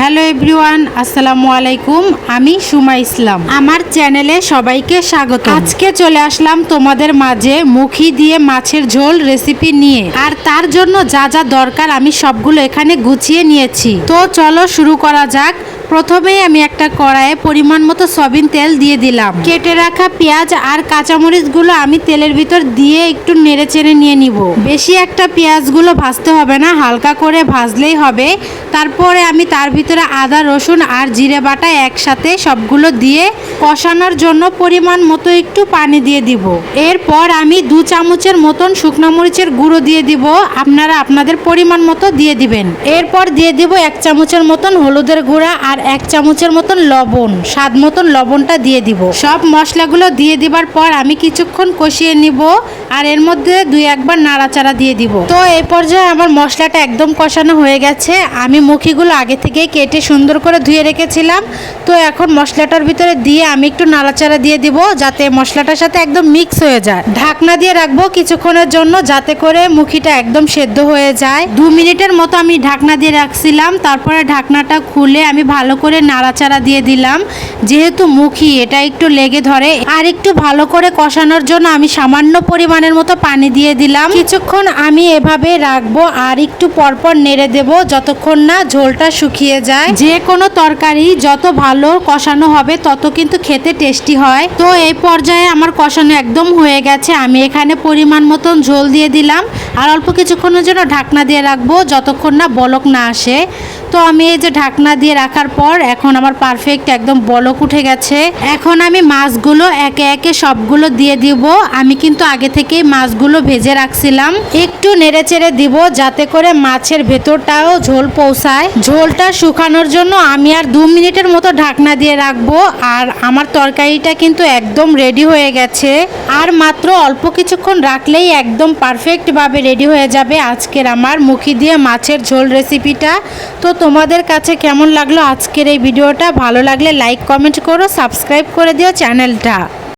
Hello everyone, আসসালামু আলাইকুম। আমি সুমা ইসলাম। আমার চ্যানেলে সবাইকে স্বাগত আজকে চলে আসলাম তোমাদের মাঝে মুখি দিয়ে মাছের ঝোল রেসিপি নিয়ে। আর তার জন্য যা যা দরকার আমি সবগুলো এখানে গুছিয়ে নিয়েছি। তো চলো শুরু করা যাক। প্রথমেই আমি একটা কড়াইয়ে পরিমাণ মতো সয়াবিন তেল দিয়ে দিলাম। কেটে রাখা পেঁয়াজ আর কাঁচামরিচগুলো আমি তেলের ভিতর দিয়ে একটু নেড়ে চেড়ে নিয়ে নিব। বেশি একটা পেঁয়াজগুলো ভাজতে হবে না, হালকা করে ভাজলেই হবে। তারপরে আমি তার ভিতরে আদা, রসুন আর জিরে বাটা একসাথে সবগুলো দিয়ে কষানোর জন্য পরিমাণ মতো একটু পানি দিয়ে দিব। এরপর আমি দু চামচের মতন শুকনো মরিচের গুঁড়ো দিয়ে দিব। আপনারা আপনাদের পরিমাণ মতো দিয়ে দিবেন। এরপর দিয়ে দিব এক চামচের মতন হলুদের গুঁড়া আর এক চামচের মতন লবণ। স্বাদ মতন লবণটা দিয়ে দিব। সব মশলাগুলো দিয়ে দিবার পর আমি কিছুক্ষণ কষিয়ে নিব। আর এর মধ্যে দুই একবার নাড়াচাড়া দিয়ে দিব। তো এই পর্যায়ে আমার মশলাটা একদম কষানো হয়ে গেছে। আমি মুখিগুলো আগে থেকে কেটে সুন্দর করে ধুয়ে রেখেছিলাম। তো এখন মশলাটার ভিতরে দিয়ে আমি একটু নাড়াচাড়া দিয়ে দিব যাতে মশলাটার সাথে একদম মিক্স হয়ে যায়। ঢাকনা দিয়ে রাখব কিছুক্ষণের জন্য যাতে করে মুখিটা একদম সেদ্ধ হয়ে যায়। দু মিনিটের মতো আমি ঢাকনা দিয়ে রাখছিলাম। তারপরে ঢাকনাটা খুলে আমি ভালো করে নাড়াচাড়া দিয়ে দিলাম। যেহেতু মুখি, এটা একটু লেগে ধরে। আর একটু ভালো করে কষানোর জন্য আমি সামান্য পরিমাণের মতো পানি দিয়ে দিলাম। কিছুক্ষণ আমি এভাবে রাখব আর একটু পরপর নেড়ে দেব যতক্ষণ না ঝোলটা শুকিয়ে যায়। যে কোনো তরকারি যত ভালো কষানো হবে তত কিন্তু খেতে টেস্টি হয়। তো এই পর্যায়ে আমার কষানো একদম হয়ে গেছে। আমি এখানে পরিমাণ মতন ঝোল দিয়ে দিলাম। আর অল্প কিছুক্ষণের জন্য ঢাকনা দিয়ে রাখব যতক্ষণ না বলক না আসে। তো আমি এই যে ঢাকনা দিয়ে রাখার পর এখন আমার পারফেক্ট একদম বলক উঠে গেছে। এখন আমি মাছগুলো একে একে সবগুলো দিয়ে দিব। আমি কিন্তু আগে থেকেই মাছগুলো ভেজে রাখছিলাম। একটু নেড়ে চেড়ে দিব যাতে করে মাছের ভেতরটাও ঝোল পৌঁছায়। ঝোলটা শুকানোর জন্য আমি আর দু মিনিটের মতো ঢাকনা দিয়ে রাখব আর আমার তরকারিটা কিন্তু একদম রেডি হয়ে গেছে। আর মাত্র অল্প কিছুক্ষণ রাখলেই একদম পারফেক্টভাবে রেডি হয়ে যাবে আজকের আমার মুখি দিয়ে মাছের ঝোল রেসিপিটা তো তোমাদের কাছে কেমন লাগল আজকের এই ভিডিওটা? ভালো লাগলে লাইক কমেন্ট করো সাবস্ক্রাইব করে দিও চ্যানেলটা।